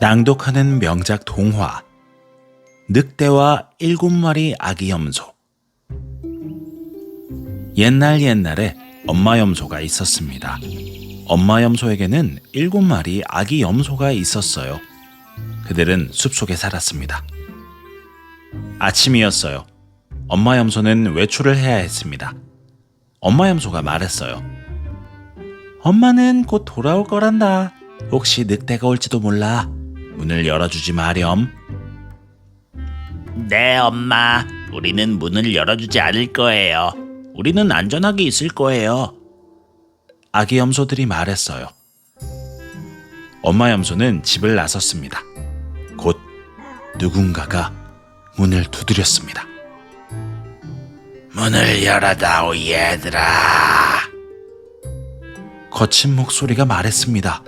낭독하는 명작 동화 늑대와 일곱 마리 아기 염소 옛날 옛날에 엄마 염소가 있었습니다. 엄마 염소에게는 일곱 마리 아기 염소가 있었어요. 그들은 숲속에 살았습니다. 아침이었어요. 엄마 염소는 외출을 해야 했습니다. 엄마 염소가 말했어요. 엄마는 곧 돌아올 거란다. 혹시 늑대가 올지도 몰라. 문을 열어주지 마렴. 네, 엄마. 우리는 문을 열어주지 않을 거예요. 우리는 안전하게 있을 거예요. 아기 염소들이 말했어요. 엄마 염소는 집을 나섰습니다. 곧 누군가가 문을 두드렸습니다. 문을 열어다오, 얘들아. 거친 목소리가 말했습니다.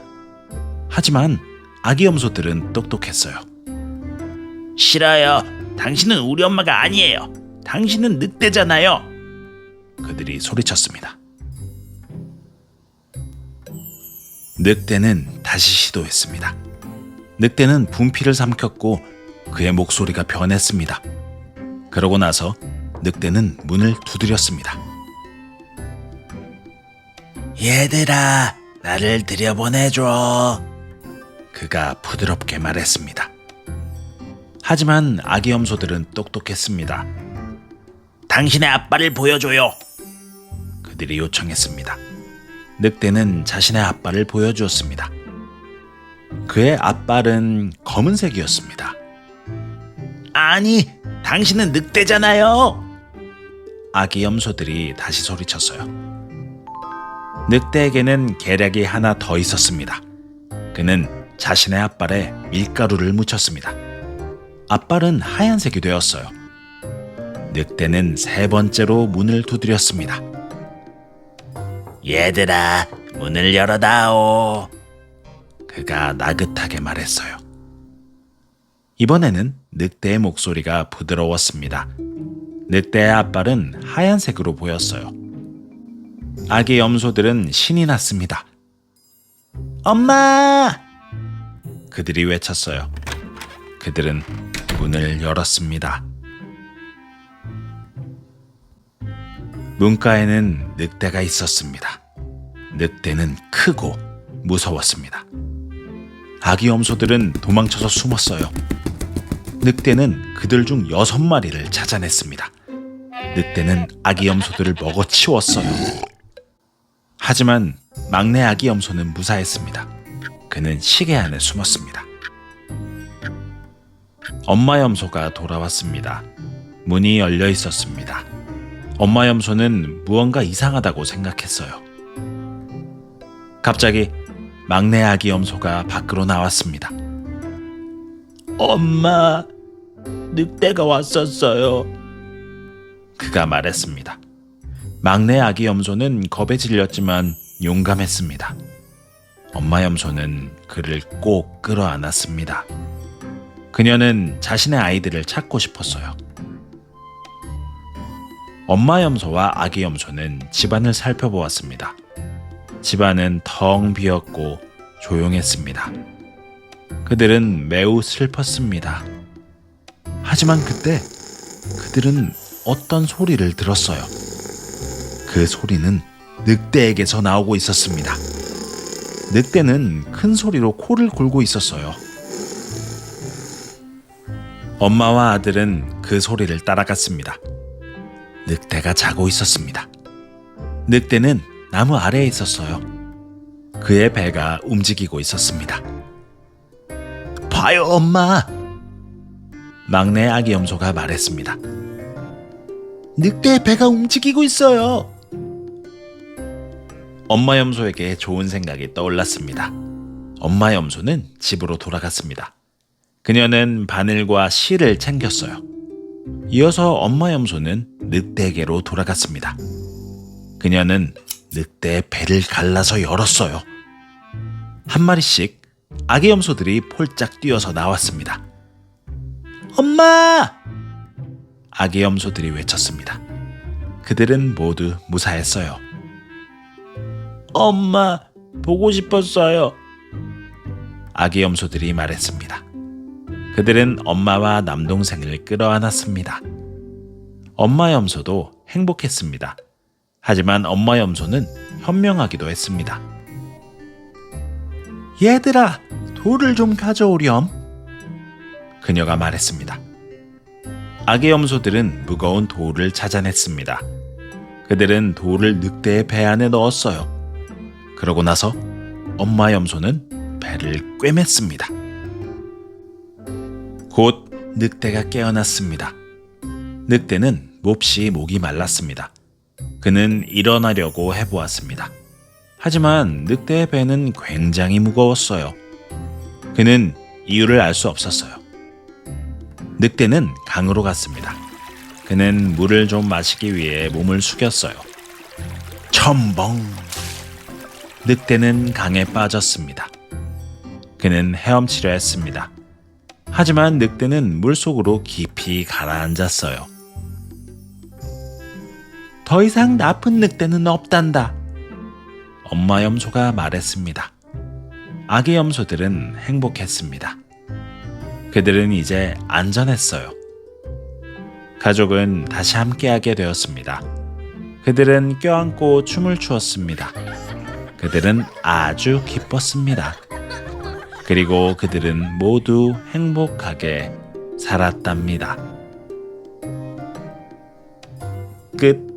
하지만 아기 염소들은 똑똑했어요. 싫어요. 당신은 우리 엄마가 아니에요. 당신은 늑대잖아요. 그들이 소리쳤습니다. 늑대는 다시 시도했습니다. 늑대는 분피를 삼켰고 그의 목소리가 변했습니다. 그러고 나서 늑대는 문을 두드렸습니다. 얘들아, 나를 들여보내줘. 그가 부드럽게 말했습니다. 하지만 아기 염소들은 똑똑했습니다. 당신의 아빠를 보여줘요. 그들이 요청했습니다. 늑대는 자신의 앞발을 보여주었습니다. 그의 앞발은 검은색이었습니다. 아니, 당신은 늑대잖아요. 아기 염소들이 다시 소리쳤어요. 늑대에게는 계략이 하나 더 있었습니다. 그는 자신의 앞발에 밀가루를 묻혔습니다. 앞발은 하얀색이 되었어요. 늑대는 세 번째로 문을 두드렸습니다. 얘들아, 문을 열어다오. 그가 나긋하게 말했어요. 이번에는 늑대의 목소리가 부드러웠습니다. 늑대의 앞발은 하얀색으로 보였어요. 아기 염소들은 신이 났습니다. 엄마! 그들이 외쳤어요. 그들은 문을 열었습니다. 문가에는 늑대가 있었습니다. 늑대는 크고 무서웠습니다. 아기 염소들은 도망쳐서 숨었어요. 늑대는 그들 중 여섯 마리를 찾아냈습니다. 늑대는 아기 염소들을 먹어치웠어요. 하지만 막내 아기 염소는 무사했습니다. 그는 시계 안에 숨었습니다. 엄마 염소가 돌아왔습니다. 문이 열려 있었습니다. 엄마 염소는 무언가 이상하다고 생각했어요. 갑자기 막내 아기 염소가 밖으로 나왔습니다. 엄마, 늑대가 왔었어요. 그가 말했습니다. 막내 아기 염소는 겁에 질렸지만 용감했습니다. 엄마 염소는 그를 꼭 끌어안았습니다. 그녀는 자신의 아이들을 찾고 싶었어요. 엄마 염소와 아기 염소는 집안을 살펴보았습니다. 집안은 텅 비었고 조용했습니다. 그들은 매우 슬펐습니다. 하지만 그때 그들은 어떤 소리를 들었어요. 그 소리는 늑대에게서 나오고 있었습니다. 늑대는 큰 소리로 코를 골고 있었어요. 엄마와 아들은 그 소리를 따라갔습니다. 늑대가 자고 있었습니다. 늑대는 나무 아래에 있었어요. 그의 배가 움직이고 있었습니다. 봐요, 엄마. 막내 아기 염소가 말했습니다. 늑대의 배가 움직이고 있어요. 엄마 염소에게 좋은 생각이 떠올랐습니다. 엄마 염소는 집으로 돌아갔습니다. 그녀는 바늘과 실을 챙겼어요. 이어서 엄마 염소는 늑대에게로 돌아갔습니다. 그녀는 늑대의 배를 갈라서 열었어요. 한 마리씩 아기 염소들이 폴짝 뛰어서 나왔습니다. 엄마! 아기 염소들이 외쳤습니다. 그들은 모두 무사했어요. 엄마, 보고 싶었어요. 아기 염소들이 말했습니다. 그들은 엄마와 남동생을 끌어안았습니다. 엄마 염소도 행복했습니다. 하지만 엄마 염소는 현명하기도 했습니다. 얘들아, 돌을 좀 가져오렴. 그녀가 말했습니다. 아기 염소들은 무거운 돌을 찾아냈습니다. 그들은 돌을 늑대의 배 안에 넣었어요. 그러고 나서 엄마 염소는 배를 꿰맸습니다. 곧 늑대가 깨어났습니다. 늑대는 몹시 목이 말랐습니다. 그는 일어나려고 해보았습니다. 하지만 늑대의 배는 굉장히 무거웠어요. 그는 이유를 알 수 없었어요. 늑대는 강으로 갔습니다. 그는 물을 좀 마시기 위해 몸을 숙였어요. 첨벙! 늑대는 강에 빠졌습니다. 그는 헤엄치려 했습니다. 하지만 늑대는 물속으로 깊이 가라앉았어요. 더 이상 나쁜 늑대는 없단다. 엄마 염소가 말했습니다. 아기 염소들은 행복했습니다. 그들은 이제 안전했어요. 가족은 다시 함께하게 되었습니다. 그들은 껴안고 춤을 추었습니다. 그들은 아주 기뻤습니다. 그리고 그들은 모두 행복하게 살았답니다. 끝.